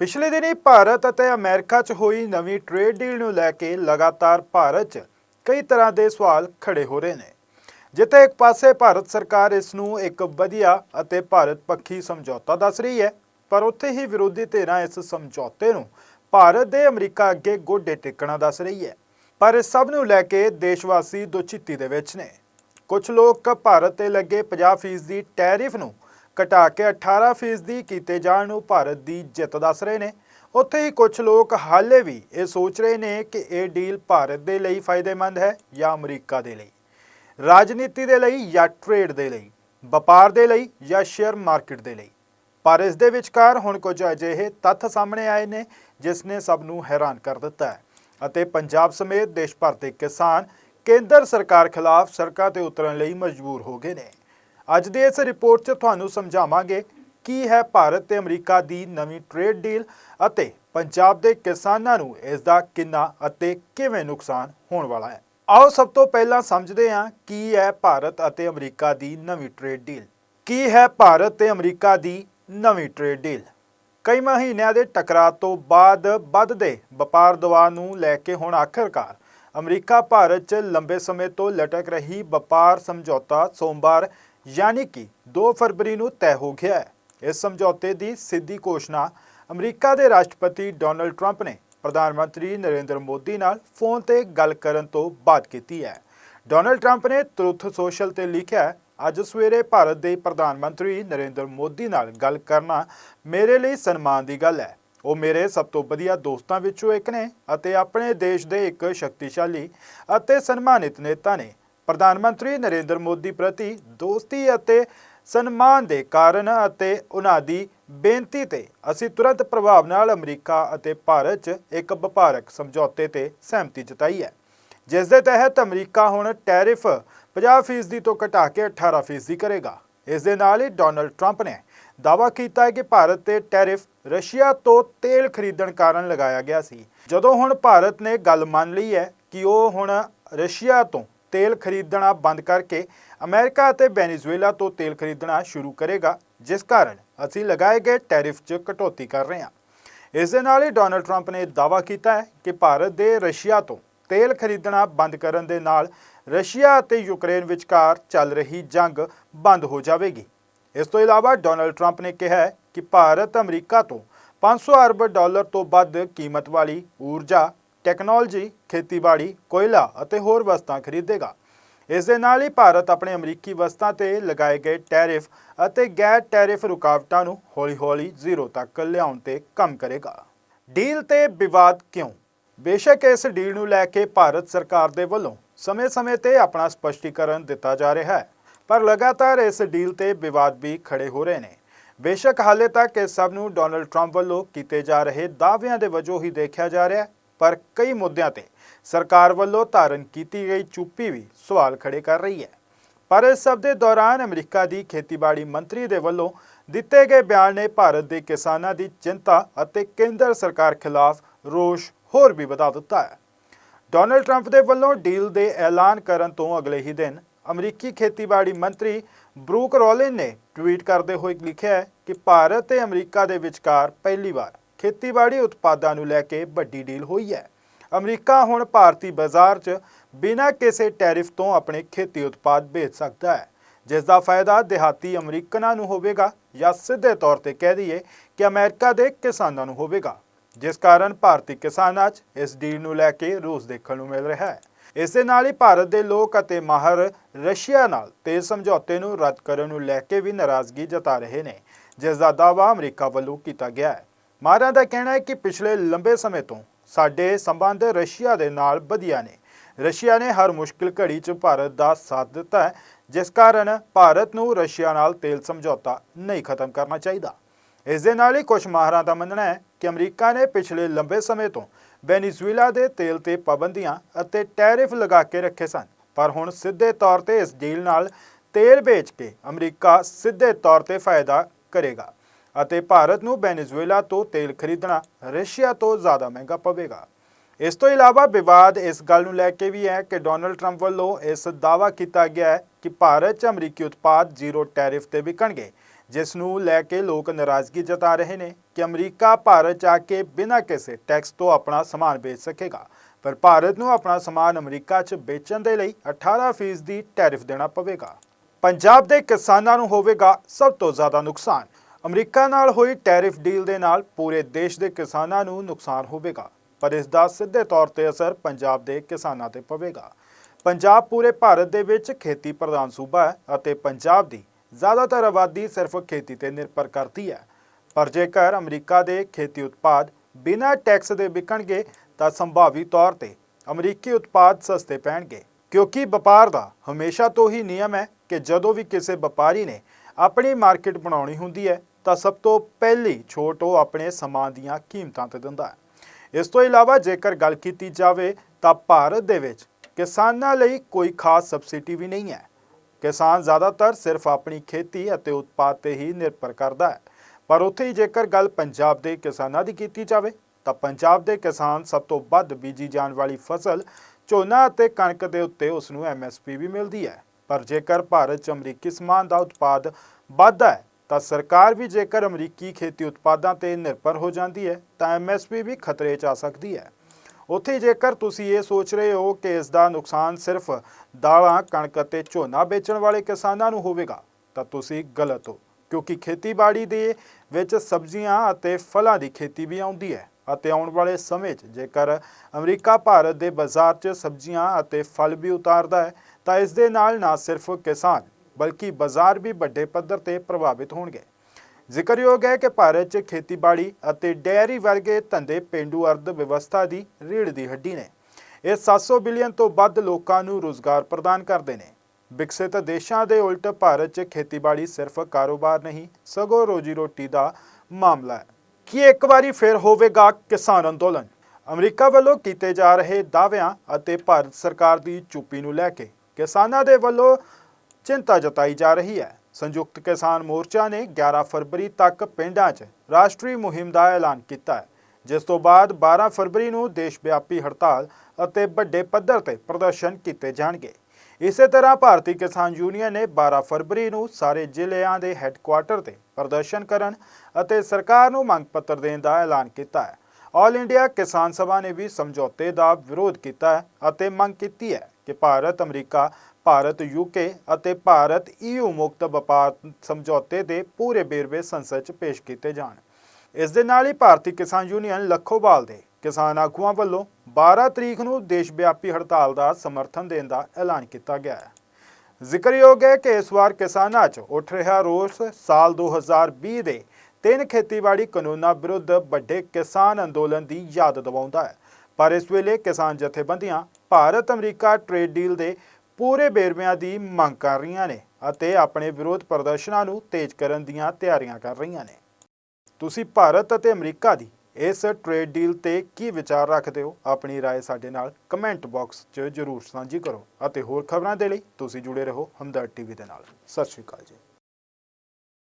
ਪਿਛਲੇ ਦਿਨੀ ਭਾਰਤ ਅਤੇ ਅਮਰੀਕਾ 'ਚ ਹੋਈ ਨਵੀਂ ਟ੍ਰੇਡ ਡੀਲ ਨੂੰ ਲੈ ਕੇ ਲਗਾਤਾਰ ਭਾਰਤ 'ਚ ਕਈ ਤਰ੍ਹਾਂ ਦੇ ਸਵਾਲ ਖੜੇ ਹੋ ਰਹੇ ਨੇ। ਜਿੱਥੇ ਇੱਕ ਪਾਸੇ ਭਾਰਤ ਸਰਕਾਰ ਇਸ ਨੂੰ ਇੱਕ ਵਧੀਆ ਅਤੇ ਭਾਰਤ ਪੱਖੀ ਸਮਝੌਤਾ ਦੱਸ ਰਹੀ ਹੈ, ਪਰ ਉੱਥੇ ਹੀ ਵਿਰੋਧੀ ਧਿਰਾਂ ਇਸ ਸਮਝੌਤੇ ਨੂੰ ਭਾਰਤ ਦੇ ਅਮਰੀਕਾ ਅੱਗੇ ਗੋਡੇ ਟੇਕਣਾ ਦੱਸ ਰਹੀ ਹੈ। ਪਰ ਇਸ ਸਭ ਨੂੰ ਲੈ ਕੇ ਦੇਸ਼ਵਾਸੀ ਦੁਚਿੱਤੀ ਦੇ ਵਿੱਚ ਨੇ। ਕੁਝ ਲੋਕ ਭਾਰਤ ਤੇ ਲੱਗੇ 50% ਦੀ ਟੈਰਿਫ ਨੂੰ ਘਟਾ ਕੇ 18 ਫੀਸਦੀ ਕੀਤੇ ਜਾਣ ਨੂੰ ਭਾਰਤ ਦੀ ਜਿੱਤ ਦੱਸ ਰਹੇ ਨੇ। ਉੱਥੇ ਹੀ ਕੁਝ ਲੋਕ ਹਾਲੇ ਵੀ ਇਹ ਸੋਚ ਰਹੇ ਨੇ ਕਿ ਇਹ ਡੀਲ ਭਾਰਤ ਦੇ ਲਈ ਫਾਇਦੇਮੰਦ ਹੈ ਜਾਂ ਅਮਰੀਕਾ ਦੇ ਲਈ। ਰਾਜਨੀਤੀ ਦੇ ਲਈ ਜਾਂ ਟ੍ਰੇਡ ਦੇ ਲਈ, ਵਪਾਰ ਦੇ ਲਈ ਜਾਂ ਸ਼ੇਅਰ ਮਾਰਕੀਟ ਦੇ ਲਈ। ਪਰ ਇਸ ਦੇ ਵਿਚਕਾਰ ਹੁਣ ਕੁਝ ਅਜਿਹੇ ਤੱਥ ਸਾਹਮਣੇ ਆਏ ਨੇ, ਜਿਸ ਨੇ ਸਭ ਨੂੰ ਹੈਰਾਨ ਕਰ ਦਿੱਤਾ ਹੈ। ਅਤੇ ਪੰਜਾਬ ਸਮੇਤ ਦੇਸ਼ ਭਰ ਦੇ ਕਿਸਾਨ ਕੇਂਦਰ ਸਰਕਾਰ ਖਿਲਾਫ ਸੜਕਾਂ ਤੇ ਉਤਰਨ ਲਈ ਮਜਬੂਰ ਹੋ ਗਏ ਨੇ। ਅੱਜ ਦੇ ਇਸ ਰਿਪੋਰਟ 'ਚ ਤੁਹਾਨੂੰ ਸਮਝਾਵਾਂਗੇ ਕੀ ਹੈ ਭਾਰਤ ਤੇ ਅਮਰੀਕਾ ਦੀ ਨਵੀਂ ਟ੍ਰੇਡ ਡੀਲ ਅਤੇ ਪੰਜਾਬ ਦੇ ਕਿਸਾਨਾਂ ਨੂੰ ਇਸ ਦਾ ਕਿੰਨਾ ਅਤੇ ਕਿਵੇਂ ਨੁਕਸਾਨ ਹੋਣ ਵਾਲਾ ਹੈ। ਆਓ ਸਭ ਤੋਂ ਪਹਿਲਾਂ ਸਮਝਦੇ ਹਾਂ ਕੀ ਹੈ ਭਾਰਤ ਅਤੇ ਅਮਰੀਕਾ ਦੀ ਨਵੀਂ ਟ੍ਰੇਡ ਡੀਲ ਕੀ ਹੈ ਭਾਰਤ ਤੇ ਅਮਰੀਕਾ ਦੀ ਨਵੀਂ ਟ੍ਰੇਡ ਡੀਲ ਕਈ ਮਹੀਨਿਆਂ ਦੇ ਟਕਰਾਅ ਤੋਂ ਬਾਅਦ ਵੱਧਦੇ ਵਪਾਰ ਦਬਾਅ ਨੂੰ ਲੈ ਕੇ ਹੁਣ ਆਖਰਕਾਰ ਅਮਰੀਕਾ ਭਾਰਤ 'ਚ ਲੰਬੇ ਸਮੇਂ ਤੋਂ ਲਟਕ ਰਹੀ ਵਪਾਰ ਸਮਝੌਤਾ ਸੋਮਵਾਰ ਯਾਨੀ ਕਿ 2 ਫਰਵਰੀ ਨੂੰ ਤੈਅ ਹੋ ਗਿਆ ਹੈ। ਇਸ ਸਮਝੌਤੇ ਦੀ ਸਿੱਧੀ ਘੋਸ਼ਣਾ ਅਮਰੀਕਾ ਦੇ ਰਾਸ਼ਟਰਪਤੀ ਡੋਨਲਡ ਟਰੰਪ ਨੇ ਪ੍ਰਧਾਨ ਮੰਤਰੀ ਨਰਿੰਦਰ ਮੋਦੀ ਨਾਲ ਫੋਨ ਤੇ ਗੱਲ ਕਰਨ ਤੋਂ ਬਾਅਦ ਕੀਤੀ ਹੈ। ਡੋਨਲਡ ਟਰੰਪ ਨੇ ਟਰੁਥ ਸੋਸ਼ਲ ਤੇ ਲਿਖਿਆ ਅੱਜ ਸਵੇਰੇ ਭਾਰਤ ਦੇ ਪ੍ਰਧਾਨ ਮੰਤਰੀ ਨਰਿੰਦਰ ਮੋਦੀ ਨਾਲ ਗੱਲ ਕਰਨਾ ਮੇਰੇ ਲਈ ਸਨਮਾਨ ਦੀ ਗੱਲ ਹੈ। ਉਹ ਮੇਰੇ ਸਭ ਤੋਂ ਵਧੀਆ ਦੋਸਤਾਂ ਵਿੱਚੋਂ ਇੱਕ ਨੇ ਅਤੇ ਆਪਣੇ ਦੇਸ਼ ਦੇ ਇੱਕ ਸ਼ਕਤੀਸ਼ਾਲੀ ਅਤੇ ਸਨਮਾਨਿਤ ਨੇਤਾ ਨੇ ਪ੍ਰਧਾਨ ਮੰਤਰੀ ਨਰਿੰਦਰ ਮੋਦੀ ਪ੍ਰਤੀ ਦੋਸਤੀ ਅਤੇ ਸਨਮਾਨ ਦੇ ਕਾਰਨ ਅਤੇ ਉਹਨਾਂ ਦੀ ਬੇਨਤੀ ਤੇ ਅਸੀਂ ਤੁਰੰਤ ਪ੍ਰਭਾਵ ਨਾਲ ਅਮਰੀਕਾ ਅਤੇ ਭਾਰਤ 'ਚ ਇੱਕ ਵਪਾਰਕ ਸਮਝੌਤੇ ਤੇ ਸਹਿਮਤੀ ਜਤਾਈ ਹੈ। ਜਿਸ ਦੇ ਤਹਿਤ ਅਮਰੀਕਾ ਹੁਣ ਟੈਰਿਫ 50% ਤੋਂ ਘਟਾ ਕੇ 18% ਕਰੇਗਾ। ਇਸ ਦੇ ਨਾਲ ਹੀ ਡੋਨਲਡ ਟਰੰਪ ਨੇ ਦਾਅਵਾ ਕੀਤਾ ਹੈ ਕਿ ਭਾਰਤ ਤੇ ਟੈਰਿਫ ਰਸ਼ੀਆ ਤੋਂ ਤੇਲ ਖਰੀਦਣ ਕਾਰਨ ਲਗਾਇਆ ਗਿਆ ਸੀ। ਜਦੋਂ ਹੁਣ ਭਾਰਤ ਨੇ ਗੱਲ ਮੰਨ ਲਈ ਹੈ ਕਿ ਉਹ ਹੁਣ ਰਸ਼ੀਆ ਤੋਂ ਤੇਲ ਖਰੀਦਣਾ ਬੰਦ ਕਰਕੇ ਅਮਰੀਕਾ ਅਤੇ ਵੈਨੇਜ਼ੁਏਲਾ ਤੋਂ ਤੇਲ ਖਰੀਦਣਾ ਸ਼ੁਰੂ ਕਰੇਗਾ, ਜਿਸ ਕਾਰਨ ਅਸੀਂ ਲਗਾਏ ਗਏ ਟੈਰਿਫ 'ਚ ਕਟੌਤੀ ਕਰ ਰਹੇ ਹਾਂ। ਇਸ ਦੇ ਨਾਲ ਹੀ ਡੋਨਲਡ ਟਰੰਪ ਨੇ ਦਾਅਵਾ ਕੀਤਾ ਹੈ ਕਿ ਭਾਰਤ ਦੇ ਰਸ਼ੀਆ ਤੋਂ ਤੇਲ ਖਰੀਦਣਾ ਬੰਦ ਕਰਨ ਦੇ ਨਾਲ ਰਸ਼ੀਆ ਅਤੇ ਯੂਕਰੇਨ ਵਿਚਕਾਰ ਚੱਲ ਰਹੀ ਜੰਗ ਬੰਦ ਹੋ ਜਾਵੇਗੀ। ਇਸ ਤੋਂ ਇਲਾਵਾ ਡੋਨਲਡ ਟਰੰਪ ਨੇ ਕਿਹਾ ਕਿ ਭਾਰਤ ਅਮਰੀਕਾ ਤੋਂ 500 ਅਰਬ ਡਾਲਰ ਤੋਂ ਵੱਧ ਕੀਮਤ ਵਾਲੀ ਊਰਜਾ ਟੈਕਨੋਲੋਜੀ, ਖੇਤੀਬਾੜੀ, ਕੋਇਲਾ ਅਤੇ ਹੋਰ ਵਸਤਾਂ ਖਰੀਦੇਗਾ। ਇਸ ਦੇ ਨਾਲ ਹੀ ਭਾਰਤ ਆਪਣੇ ਅਮਰੀਕੀ ਵਸਤਾਂ ਤੇ ਲਗਾਏ ਗਏ ਟੈਰਿਫ ਅਤੇ ਗੈਰ ਟੈਰਿਫ ਰੁਕਾਵਟਾਂ ਨੂੰ ਹੌਲੀ-ਹੌਲੀ ਜ਼ੀਰੋ ਤੱਕ ਲਿਆਉਣ ਤੇ ਕੰਮ ਕਰੇਗਾ। ਡੀਲ ਤੇ ਵਿਵਾਦ ਕਿਉਂ? ਬੇਸ਼ੱਕ ਇਸ ਡੀਲ ਨੂੰ ਲੈ ਕੇ ਭਾਰਤ ਸਰਕਾਰ ਦੇ ਵੱਲੋਂ ਸਮੇਂ-ਸਮੇਂ ਤੇ ਆਪਣਾ ਸਪਸ਼ਟੀਕਰਨ ਦਿੱਤਾ ਜਾ ਰਿਹਾ ਹੈ, ਪਰ ਲਗਾਤਾਰ ਇਸ ਡੀਲ ਤੇ ਵਿਵਾਦ ਵੀ ਖੜੇ ਹੋ ਰਹੇ ਨੇ। ਬੇਸ਼ੱਕ ਹਾਲੇ ਤੱਕ ਇਹ ਸਭ ਨੂੰ ਡੋਨਲਡ ਟਰੰਪ ਵੱਲੋਂ ਕੀਤੇ ਜਾ ਰਹੇ ਦਾਅਵਿਆਂ ਦੇ ਵਜੋਂ ਹੀ ਦੇਖਿਆ ਜਾ ਰਿਹਾ ਹੈ। ਪਰ ਕਈ ਮੁੱਦਿਆਂ ਤੇ ਸਰਕਾਰ ਵੱਲੋਂ ਧਾਰਨ ਕੀਤੀ ਗਈ ਚੁੱਪੀ ਵੀ ਸਵਾਲ ਖੜੇ ਕਰ ਰਹੀ ਹੈ। ਪਰ ਇਸ ਸਭ ਦੇ ਦੌਰਾਨ ਅਮਰੀਕਾ ਦੀ ਖੇਤੀਬਾੜੀ ਮੰਤਰੀ ਦੇ ਵੱਲੋਂ ਦਿੱਤੇ ਗਏ ਬਿਆਨ ਨੇ ਭਾਰਤ ਦੇ ਕਿਸਾਨਾਂ ਦੀ ਚਿੰਤਾ ਅਤੇ ਕੇਂਦਰ ਸਰਕਾਰ ਖਿਲਾਫ ਰੋਸ਼ ਹੋਰ ਵੀ ਵਧਾ ਦਿੱਤਾ ਹੈ। ਡੋਨਲਡ ਟਰੰਪ ਦੇ ਵੱਲੋਂ ਡੀਲ ਦੇ ਐਲਾਨ ਕਰਨ ਤੋਂ ਅਗਲੇ ਹੀ ਦਿਨ ਅਮਰੀਕੀ ਖੇਤੀਬਾੜੀ ਮੰਤਰੀ ਬਰੂਕ ਰੋਲਿਨ ਨੇ ਟਵੀਟ ਕਰਦੇ ਹੋਏ ਲਿਖਿਆ ਹੈ ਕਿ ਭਾਰਤ ਤੇ ਅਮਰੀਕਾ ਦੇ ਵਿਚਕਾਰ ਪਹਿਲੀ ਵਾਰ ਖੇਤੀਬਾੜੀ ਉਤਪਾਦਾਂ ਨੂੰ ਲੈ ਕੇ ਵੱਡੀ ਡੀਲ ਹੋਈ ਹੈ। ਅਮਰੀਕਾ ਹੁਣ ਭਾਰਤੀ ਬਾਜ਼ਾਰ 'ਚ ਬਿਨਾਂ ਕਿਸੇ ਟੈਰਿਫ ਤੋਂ ਆਪਣੇ ਖੇਤੀ ਉਤਪਾਦ ਵੇਚ ਸਕਦਾ ਹੈ। ਜਿਸ ਦਾ ਫਾਇਦਾ ਦਿਹਾਤੀ ਅਮਰੀਕਨਾਂ ਨੂੰ ਹੋਵੇਗਾ ਜਾਂ ਸਿੱਧੇ ਤੌਰ ਤੇ ਕਹਿ ਦਈਏ ਕਿ ਅਮਰੀਕਾ ਦੇ ਕਿਸਾਨਾਂ ਨੂੰ ਹੋਵੇਗਾ। ਜਿਸ ਕਾਰਨ ਭਾਰਤੀ ਕਿਸਾਨਾਂ 'ਚ ਇਸ ਡੀਲ ਨੂੰ ਲੈ ਕੇ ਰੋਸ ਦੇਖਣ ਨੂੰ ਮਿਲ ਰਿਹਾ ਹੈ। ਇਸ ਦੇ ਨਾਲ ਹੀ ਭਾਰਤ ਦੇ ਲੋਕ ਅਤੇ ਮਾਹਰ ਰਸ਼ੀਆ ਨਾਲ ਤੇਲ ਸਮਝੌਤੇ ਨੂੰ ਰੱਦ ਕਰਨ ਨੂੰ ਲੈ ਕੇ ਵੀ ਨਾਰਾਜ਼ਗੀ ਜਤਾ ਰਹੇ ਨੇ, ਜਿਸ ਦਾ ਦਾਅਵਾ ਅਮਰੀਕਾ ਵੱਲੋਂ ਕੀਤਾ ਗਿਆ ਹੈ। ਮਾਹਰਾਂ ਦਾ ਕਹਿਣਾ ਹੈ ਕਿ ਪਿਛਲੇ ਲੰਬੇ ਸਮੇਂ ਤੋਂ ਸਾਡੇ ਸੰਬੰਧ ਰਸ਼ੀਆ ਦੇ ਨਾਲ ਵਧੀਆ ਨੇ। ਰਸ਼ੀਆ ਨੇ ਹਰ ਮੁਸ਼ਕਿਲ ਘੜੀ 'ਚ ਭਾਰਤ ਦਾ ਸਾਥ ਦਿੱਤਾ ਹੈ, ਜਿਸ ਕਾਰਨ ਭਾਰਤ ਨੂੰ ਰਸ਼ੀਆ ਨਾਲ ਤੇਲ ਸਮਝੌਤਾ ਨਹੀਂ ਖਤਮ ਕਰਨਾ ਚਾਹੀਦਾ। ਇਸ ਦੇ ਨਾਲ ਹੀ ਕੁਝ ਮਾਹਰਾਂ ਦਾ ਮੰਨਣਾ ਹੈ ਕਿ ਅਮਰੀਕਾ ਨੇ ਪਿਛਲੇ ਲੰਬੇ ਸਮੇਂ ਤੋਂ ਵੈਨੇਜ਼ੁਏਲਾ ਦੇ ਤੇਲ ਤੇ ਪਾਬੰਦੀਆਂ ਅਤੇ ਟੈਰਿਫ ਲਗਾ ਕੇ ਰੱਖੇ ਸਨ, ਪਰ ਹੁਣ ਸਿੱਧੇ ਤੌਰ ਤੇ ਇਸ ਡੀਲ ਨਾਲ ਤੇਲ ਵੇਚ ਕੇ ਅਮਰੀਕਾ ਸਿੱਧੇ ਤੌਰ ਤੇ ਫਾਇਦਾ ਕਰੇਗਾ। ਅਤੇ ਭਾਰਤ ਨੂੰ ਵੈਨੇਜ਼ੁਏਲਾ ਤੋਂ ਤੇਲ ਖਰੀਦਣਾ ਰਸ਼ੀਆ ਤੋਂ ਜ਼ਿਆਦਾ ਮਹਿੰਗਾ ਪਵੇਗਾ। ਇਸ ਤੋਂ ਇਲਾਵਾ ਵਿਵਾਦ ਇਸ ਗੱਲ ਨੂੰ ਲੈ ਕੇ ਵੀ ਹੈ ਕਿ ਡੋਨਲਡ ਟਰੰਪ ਵੱਲੋਂ ਇਸ ਦਾਅਵਾ ਕੀਤਾ ਗਿਆ ਹੈ ਕਿ ਭਾਰਤ 'ਚ ਅਮਰੀਕੀ ਉਤਪਾਦ ਜ਼ੀਰੋ ਟੈਰਿਫ ਤੇ ਵਿਕਣਗੇ, ਜਿਸ ਨੂੰ ਲੈ ਕੇ ਲੋਕ ਨਾਰਾਜ਼ਗੀ ਜਤਾ ਰਹੇ ਨੇ ਕਿ ਅਮਰੀਕਾ ਭਾਰਤ 'ਚ ਆ ਕੇ ਬਿਨਾਂ ਕਿਸੇ ਟੈਕਸ ਤੋਂ ਆਪਣਾ ਸਮਾਨ ਵੇਚ ਸਕੇਗਾ। ਪਰ ਭਾਰਤ ਨੂੰ ਆਪਣਾ ਸਮਾਨ ਅਮਰੀਕਾ 'ਚ ਵੇਚਣ ਦੇ ਲਈ 18% ਦੀ ਟੈਰਿਫ ਦੇਣਾ ਪਵੇਗਾ। ਪੰਜਾਬ ਦੇ ਕਿਸਾਨਾਂ ਨੂੰ ਹੋਵੇਗਾ ਸਭ ਤੋਂ ਜ਼ਿਆਦਾ ਨੁਕਸਾਨ ਅਮਰੀਕਾ ਨਾਲ ਹੋਈ ਟੈਰਿਫ ਡੀਲ ਦੇ ਨਾਲ ਪੂਰੇ ਦੇਸ਼ ਦੇ ਕਿਸਾਨਾਂ ਨੂੰ ਨੁਕਸਾਨ ਹੋਵੇਗਾ, ਪਰ ਇਸ ਦਾ ਸਿੱਧੇ ਤੌਰ ਤੇ ਅਸਰ ਪੰਜਾਬ ਦੇ ਕਿਸਾਨਾਂ ਤੇ ਪਵੇਗਾ। ਪੰਜਾਬ ਪੂਰੇ ਭਾਰਤ ਦੇ ਵਿੱਚ ਖੇਤੀ ਪ੍ਰਧਾਨ ਸੂਬਾ ਹੈ ਅਤੇ ਪੰਜਾਬ ਦੀ ਜ਼ਿਆਦਾਤਰ ਆਬਾਦੀ ਸਿਰਫ ਖੇਤੀ ਤੇ ਨਿਰਭਰ ਕਰਦੀ ਹੈ। ਪਰ ਜੇਕਰ ਅਮਰੀਕਾ ਦੇ ਖੇਤੀ ਉਤਪਾਦ ਬਿਨਾਂ ਟੈਕਸ ਦੇ ਵਿਕਣਗੇ, ਤਾਂ ਸੰਭਾਵੀ ਤੌਰ ਤੇ ਅਮਰੀਕੀ ਉਤਪਾਦ ਸਸਤੇ ਪੈਣਗੇ, ਕਿਉਂਕਿ ਵਪਾਰ ਦਾ ਹਮੇਸ਼ਾ ਤੋਂ ਹੀ ਨਿਯਮ ਹੈ ਕਿ ਜਦੋਂ ਵੀ ਕਿਸੇ ਵਪਾਰੀ ਨੇ ਆਪਣੀ ਮਾਰਕੀਟ ਬਣਾਉਣੀ ਹੁੰਦੀ ਹੈ ਤਾਂ ਸਭ ਤੋਂ ਪਹਿਲੀ ਛੋਟ ਉਹ ਆਪਣੇ ਸਮਾਨ ਦੀਆਂ ਕੀਮਤਾਂ ਤੇ ਦਿੰਦਾ ਹੈ। ਇਸ ਤੋਂ ਇਲਾਵਾ ਜੇਕਰ ਗੱਲ ਕੀਤੀ ਜਾਵੇ ਤਾਂ ਭਾਰਤ ਦੇ ਵਿੱਚ ਕਿਸਾਨਾਂ ਲਈ ਕੋਈ ਖਾਸ ਸਬਸਿਡੀ ਵੀ ਨਹੀਂ ਹੈ। ਕਿਸਾਨ ਜ਼ਿਆਦਾਤਰ ਸਿਰਫ ਆਪਣੀ ਖੇਤੀ ਅਤੇ ਉਤਪਾਦ ਤੇ ਹੀ ਨਿਰਭਰ ਕਰਦਾ ਹੈ। ਪਰ ਉੱਥੇ ਹੀ ਜੇਕਰ ਗੱਲ ਪੰਜਾਬ ਦੇ ਕਿਸਾਨਾਂ ਦੀ ਕੀਤੀ ਜਾਵੇ ਤਾਂ ਪੰਜਾਬ ਦੇ ਕਿਸਾਨ ਸਭ ਤੋਂ ਵੱਧ ਬੀਜੀ ਜਾਣ ਵਾਲੀ ਫਸਲ ਝੋਨਾ ਅਤੇ ਕਣਕ ਦੇ ਉੱਤੇ ਉਸ ਨੂੰ ਐਮਐਸਪੀ ਵੀ ਮਿਲਦੀ ਹੈ। ਪਰ ਜੇਕਰ ਭਾਰਤ 'ਚ ਅਮਰੀਕੀ ਸਮਾਨ ਦਾ ਉਤਪਾਦ ਵੱਧਦਾ ਹੈ ਤਾਂ ਸਰਕਾਰ ਵੀ ਜੇਕਰ ਅਮਰੀਕੀ ਖੇਤੀ ਉਤਪਾਦਾਂ ਤੇ ਨਿਰਭਰ ਹੋ ਜਾਂਦੀ ਹੈ, ਤਾਂ ਐਮਐਸਪੀ ਵੀ ਖਤਰੇ 'ਚ ਆ ਸਕਦੀ ਹੈ। ਉੱਥੇ ਜੇਕਰ ਤੁਸੀਂ ਇਹ ਸੋਚ ਰਹੇ ਹੋ ਕਿ ਇਸ ਦਾ ਨੁਕਸਾਨ ਸਿਰਫ ਦਾਲਾਂ, ਕਣਕ ਅਤੇ ਝੋਨਾ ਵੇਚਣ ਵਾਲੇ ਕਿਸਾਨਾਂ ਨੂੰ ਹੋਵੇਗਾ, ਤਾਂ ਤੁਸੀਂ ਗਲਤ ਹੋ, ਕਿਉਂਕਿ ਖੇਤੀਬਾੜੀ ਦੇ ਵਿੱਚ ਸਬਜ਼ੀਆਂ ਅਤੇ ਫਲਾਂ ਦੀ ਖੇਤੀ ਵੀ ਆਉਂਦੀ ਹੈ ਅਤੇ ਆਉਣ ਵਾਲੇ ਸਮੇਂ 'ਚ ਜੇਕਰ ਅਮਰੀਕਾ, ਭਾਰਤ ਦੇ ਬਾਜ਼ਾਰ 'ਚ ਸਬਜ਼ੀਆਂ ਅਤੇ ਫਲ ਵੀ ਉਤਾਰਦਾ ਹੈ, ਤਾਂ ਇਸ ਦੇ ਨਾਲ ਨਾ ਸਿਰਫ ਕਿਸਾਨ ਬਲਕਿ ਬਾਜ਼ਾਰ ਵੀ ਵੱਡੇ ਪੱਧਰ ਤੇ ਪ੍ਰਭਾਵਿਤ ਹੋਣਗੇ। ਜ਼ਿਕਰਯੋਗ ਹੈ ਕਿ ਭਾਰਤ 'ਚ ਖੇਤੀਬਾੜੀ ਅਤੇ ਡੇਅਰੀ ਵਰਗੇ ਧੰਦੇ ਪੇਂਡੂ ਅਰਧ ਵਿਵਸਥਾ ਦੀ ਰੀੜ ਦੀ ਹੱਡੀ ਨੇ। ਇਹ 700 ਬਿਲੀਅਨ ਤੋਂ ਵੱਧ ਲੋਕਾਂ ਨੂੰ ਰੋਜ਼ਗਾਰ ਪ੍ਰਦਾਨ ਕਰਦੇ ਨੇ। ਵਿਕਸਿਤ ਦੇਸ਼ਾਂ ਦੇ ਉਲਟ ਭਾਰਤ 'ਚ ਖੇਤੀਬਾੜੀ ਸਿਰਫ ਕਾਰੋਬਾਰ ਨਹੀਂ, ਸਗੋਂ ਰੋਜੀ ਰੋਟੀ ਦਾ ਮਾਮਲਾ ਹੈ। ਕੀ ਇੱਕ ਵਾਰੀ ਫਿਰ ਹੋਵੇਗਾ ਕਿਸਾਨ ਅੰਦੋਲਨ? ਅਮਰੀਕਾ ਵੱਲੋਂ ਕੀਤੇ ਜਾ ਰਹੇ ਦਾਅਵਿਆਂ ਅਤੇ ਭਾਰਤ ਸਰਕਾਰ ਦੀ ਚੁੱਪੀ ਨੂੰ ਲੈ ਕੇ ਕਿਸਾਨਾਂ ਦੇ ਵੱਲੋਂ ਚਿੰਤਾ ਜਤਾਈ ਜਾ ਰਹੀ ਹੈ। ਸੰਯੁਕਤ ਕਿਸਾਨ ਮੋਰਚਾ ਨੇ 11 ਫਰਵਰੀ ਤੱਕ ਪਿੰਡਾਂ 'ਚ ਰਾਸ਼ਟਰੀ ਮੁਹਿੰਮ ਦਾ ਐਲਾਨ ਕੀਤਾ ਹੈ, ਜਿਸ ਤੋਂ ਬਾਅਦ 12 ਫਰਵਰੀ ਨੂੰ ਦੇਸ਼ ਵਿਆਪੀ ਹੜਤਾਲ ਅਤੇ ਵੱਡੇ ਪੱਧਰ ਤੇ ਪ੍ਰਦਰਸ਼ਨ ਕੀਤੇ ਜਾਣਗੇ। ਇਸੇ ਤਰ੍ਹਾਂ ਭਾਰਤੀ ਕਿਸਾਨ ਯੂਨੀਅਨ ਨੇ 12 ਫਰਵਰੀ ਨੂੰ ਸਾਰੇ ਜ਼ਿਲ੍ਹਿਆਂ ਦੇ ਹੈੱਡਕੁਆਰਟਰ ਤੇ ਪ੍ਰਦਰਸ਼ਨ ਕਰਨ ਅਤੇ ਸਰਕਾਰ ਨੂੰ ਮੰਗ ਪੱਤਰ ਦੇਣ ਦਾ ਐਲਾਨ ਕੀਤਾ ਹੈ। ਆਲ ਇੰਡੀਆ ਕਿਸਾਨ ਸਭਾ ਨੇ ਵੀ ਸਮਝੌਤੇ ਦਾ ਵਿਰੋਧ ਕੀਤਾ ਹੈ ਅਤੇ ਮੰਗ ਕੀਤੀ ਹੈ ਕਿ ਭਾਰਤ, ਅਮਰੀਕਾ ਭਾਰਤ ਯੂਕੇ ਅਤੇ ਭਾਰਤ ਈਯੂ ਮੁਕਤ ਵਪਾਰ ਸਮਝੌਤੇ ਦੇ ਪੂਰੇ ਵੇਰਵੇ ਸੰਸਦ 'ਚ ਪੇਸ਼ ਕੀਤੇ ਜਾਣ। ਇਸ ਦੇ ਨਾਲ ਹੀ ਭਾਰਤੀ ਕਿਸਾਨ ਯੂਨੀਅਨ ਲੱਖੋਵਾਲ ਦੇ ਕਿਸਾਨ ਆਗੂਆਂ ਵੱਲੋਂ 12 ਤਰੀਕ ਨੂੰ ਦੇਸ਼ ਵਿਆਪੀ ਹੜਤਾਲ ਦਾ ਸਮਰਥਨ ਦੇਣ ਦਾ ਐਲਾਨ ਕੀਤਾ ਗਿਆ ਹੈ। ਜ਼ਿਕਰਯੋਗ ਹੈ ਕਿ ਇਸ ਵਾਰ ਕਿਸਾਨਾਂ 'ਚ ਉੱਠ ਰਿਹਾ ਰੋਸ ਸਾਲ 2020 ਦੇ ਤਿੰਨ ਖੇਤੀਬਾੜੀ ਕਾਨੂੰਨਾਂ ਵਿਰੁੱਧ ਵੱਡੇ ਕਿਸਾਨ ਅੰਦੋਲਨ ਦੀ ਯਾਦ ਦਿਵਾਉਂਦਾ ਹੈ। ਪਰ ਇਸ ਵੇਲੇ ਕਿਸਾਨ ਜਥੇਬੰਦੀਆਂ ਭਾਰਤ ਅਮਰੀਕਾ ਟ੍ਰੇਡ ਡੀਲ ਦੇ ਪੂਰੇ ਬੇਰਵਿਆਂ ਦੀ ਮੰਗ ਕਰ ਰਹੀਆਂ ਨੇ ਅਤੇ ਆਪਣੇ ਵਿਰੋਧ ਪ੍ਰਦਰਸ਼ਨਾਂ ਨੂੰ ਤੇਜ਼ ਕਰਨ ਦੀਆਂ ਤਿਆਰੀਆਂ ਕਰ ਰਹੀਆਂ ਨੇ ਤੁਸੀਂ ਭਾਰਤ ਅਤੇ ਅਮਰੀਕਾ ਦੀ ਇਸ ਟ੍ਰੇਡ ਡੀਲ ਤੇ ਕੀ ਵਿਚਾਰ ਰੱਖਦੇ ਹੋ ਆਪਣੀ رائے ਸਾਡੇ ਨਾਲ ਕਮੈਂਟ ਬਾਕਸ 'ਚ ਜਰੂਰ ਸਾਂਝੀ ਕਰੋ ਅਤੇ ਹੋਰ ਖਬਰਾਂ ਦੇ ਲਈ ਤੁਸੀਂ ਜੁੜੇ ਰਹੋ ਹਮਦਰਦ ਟੀਵੀ ਦੇ ਨਾਲ ਸਤਿ ਸ਼੍ਰੀ ਅਕਾਲ ਜੀ